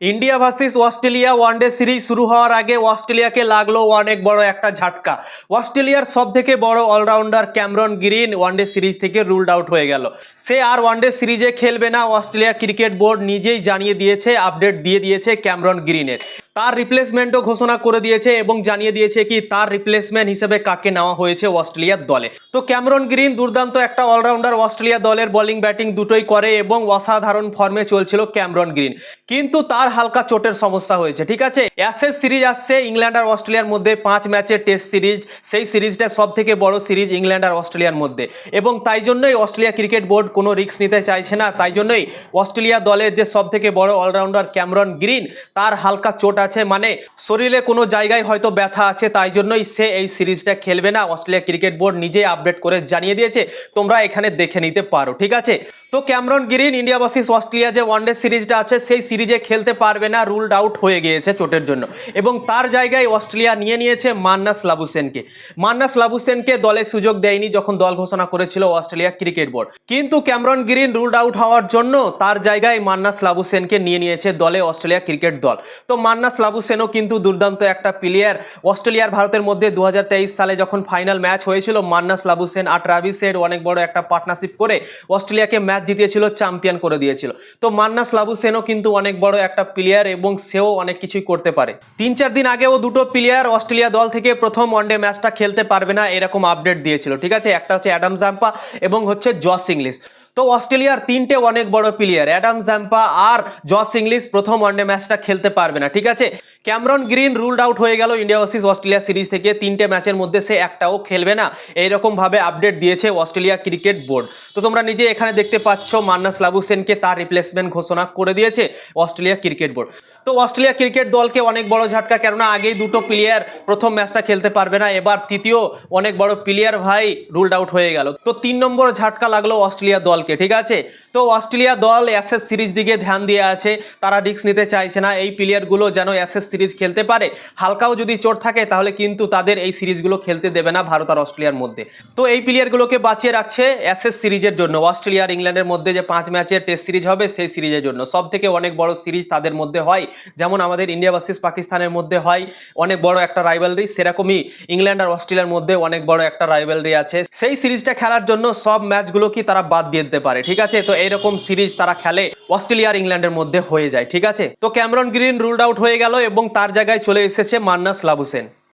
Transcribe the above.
India versus Australia one day series শুরু হওয়ার আগে অস্ট্রেলিয়াকে লাগল অনেক বড় একটা ঝাটকা। অস্ট্রেলিয়ার সব থেকে বড় allrounder Cameron Green one day series থেকে রুলড আউট হয়ে গেল। সে আর ওয়ানডে সিরিজে খেলবে না। অস্ট্রেলিয়া ক্রিকেট বোর্ড নিজেই জানিয়ে দিয়েছে আপডেট দিয়ে দিয়েছে ক্যামরন গ্রিনের। তার রিপ্লেসমেন্টও ঘোষণা করে দিয়েছে এবং জানিয়ে দিয়েছে কি তার রিপ্লেসমেন্ট হিসেবে কাকে নেওয়া হয়েছে অস্ট্রেলিয়ার দলে। তো ক্যামরন গ্রিন দুর্দান্ত একটা অলরাউন্ডার অস্ট্রেলিয়া দলের বোলিং ব্যাটিং দুটোই করে এবং অসাধারণ ফর্মে চলছিল ক্যামরন গ্রিন। কিন্তু তার হালকা চোটের সমস্যা হয়েছে, ঠিক আছে? অ্যাসেস সিরিজ আসছে ইংল্যান্ড আর অস্ট্রেলিয়ার মধ্যে, পাঁচ ম্যাচের টেস্ট সিরিজ সেই সিরিজটা সব থেকে বড় সিরিজ ইংল্যান্ড আর অস্ট্রেলিয়ার মধ্যে। এবং তাই জন্যই অস্ট্রেলিয়া ক্রিকেট বোর্ড কোনো রিস্ক নিতে চাইছে না। তাই জন্যই অস্ট্রেলিয়া দলের যে সব থেকে বড় অলরাউন্ডার ক্যামরন গ্রিন, তার হালকা চোট আছে। মানে শরীরে কোনো জায়গায় হয়তো ব্যথা আছে, তাই জন্যই সে এই সিরিজটা খেলবে না। অস্ট্রেলিয়া ক্রিকেট বোর্ড নিজেই আপডেট করে জানিয়ে দিয়েছে। তোমরা এখানে দেখে নিতে পারো, ঠিক আছে? তো Cameron Green India versus Australia যে ওয়ানডে সিরিজটা আছে, সেই সিরিজে খেলতে পারবে না রুলড আউট হয়ে গিয়েছে চোটের জন্য। এবং তার জায়গায় অস্ট্রেলিয়া নিয়ে নিয়েছে মান্নাস লাবুসেনকে। মান্নাস লাবুসেনকে দলে সুযোগ দেয়নি যখন দল ঘোষণা করেছিল অস্ট্রেলিয়া ক্রিকেট বোর্ড। কিন্তু ক্যামরন গ্রিন রুলড আউট হওয়ার জন্য তার জায়গায় মান্নাস লাবুসেনকে নিয়ে নিয়েছে দলে অস্ট্রেলিয়া ক্রিকেট দল। তো মান্নাস লাবুসেনও কিন্তু দুর্দান্ত একটা প্লেয়ার অস্ট্রেলিয়ার ভারতের মধ্যে দুহাজার তেইশ সালে যখন ফাইনাল ম্যাচ হয়েছিল, মান্নাস লাবুসেন আর ট্রাভিসের অনেক বড় একটা পার্টনারশিপ করে অস্ট্রেলিয়াকে ম্যাচ জিতিয়েছিল চ্যাম্পিয়ন করে দিয়েছিল। তো মান্নাস লাবুসেনও কিন্তু অনেক বড় একটা প্লেয়ার এবং সেও অনেক কিছুই করতে পারে। তিন চার দিন আগেও দুটো প্লেয়ার অস্ট্রেলিয়া দল থেকে প্রথম ওয়ানডে ম্যাচটা খেলতে পারবে না, এরকম আপডেট দিয়েছিল। ঠিক আছে? একটা হচ্ছে অ্যাডাম জাম্পা এবং হচ্ছে জস ইংলিশ। তো অস্ট্রেলিয়ার তিনটে অনেক বড় প্লেয়ার অ্যাডাম জাম্পা আর জস ইংলিশ প্রথম ওয়ানডে ম্যাচটা খেলতে পারবে না, ঠিক আছে? ক্যামরন গ্রিন রুলড আউট হয়ে গেল ইন্ডিয়া ভার্সেস অস্ট্রেলিয়া সিরিজ থেকে, তিনটে ম্যাচের মধ্যে সে একটাও খেলবে না। এইরকম ভাবে আপডেট দিয়েছে অস্ট্রেলিয়া ক্রিকেট বোর্ড তো তোমরা নিজে এখানে দেখতে পাচ্ছ মান্নাস লাবুসেনকে তার রিপ্লেসমেন্ট ঘোষণা করে দিয়েছে অস্ট্রেলিয়া ক্রিকেট বোর্ড তো অস্ট্রেলিয়া ক্রিকেট দলকে অনেক বড় ঝাটকা, কেননা আগেই দুটো প্লেয়ার প্রথম ম্যাচটা খেলতে পারবে না, এবার তৃতীয় অনেক বড় প্লেয়ার ভাই রুলড আউট হয়ে গেল। তো তিন নম্বর ঝাটকা লাগল অস্ট্রেলিয়া দলকে, ঠিক আছে? তো অস্ট্রেলিয়া দল অ্যাসেস সিরিজ দিকে ধ্যান দিয়ে আছে। তারা রিস্ক নিতে চাইছে না। এই প্লেয়ারগুলো যেন অ্যাসেস সিরিজ খেলতে পারে। হালকাও যদি চোট থাকে, তাহলে কিন্তু তাদের এই সিরিজগুলো খেলতে দেবে না ভারত আর অস্ট্রেলিয়ার মধ্যে। তো এই প্লেয়ারগুলোকে বাঁচিয়ে রাখছে অ্যাসেস সিরিজের জন্য। অস্ট্রেলিয়া ইংল্যান্ডের মধ্যে যে পাঁচ ম্যাচের টেস্ট সিরিজ হবে, সেই সিরিজের জন্য। সব থেকে অনেক বড় সিরিজ তাদের মধ্যে হয়। যেমন আমাদের ইন্ডিয়া ভার্সেস পাকিস্তানের মধ্যে হয়। অনেক বড় একটা রাইভালরি সেরকমই ইংল্যান্ড আর অস্ট্রেলিয়ার মধ্যে অনেক বড় একটা রাইভালরি আছে। সেই সিরিজটা খেলার জন্য সব ম্যাচগুলো কি তারা বাদ দিয়ে দিতে পারে, ঠিক আছে? তো এইরকম সিরিজ তারা খেলে, অস্ট্রেলিয়া আর ইংল্যান্ডের মধ্যে হয়ে যায়, ঠিক আছে? তো ক্যামরন গ্রিন রুলড আউট হয়ে গেল এবং তার জায়গায় চলে এসেছে মান্নাস লাবুসেন।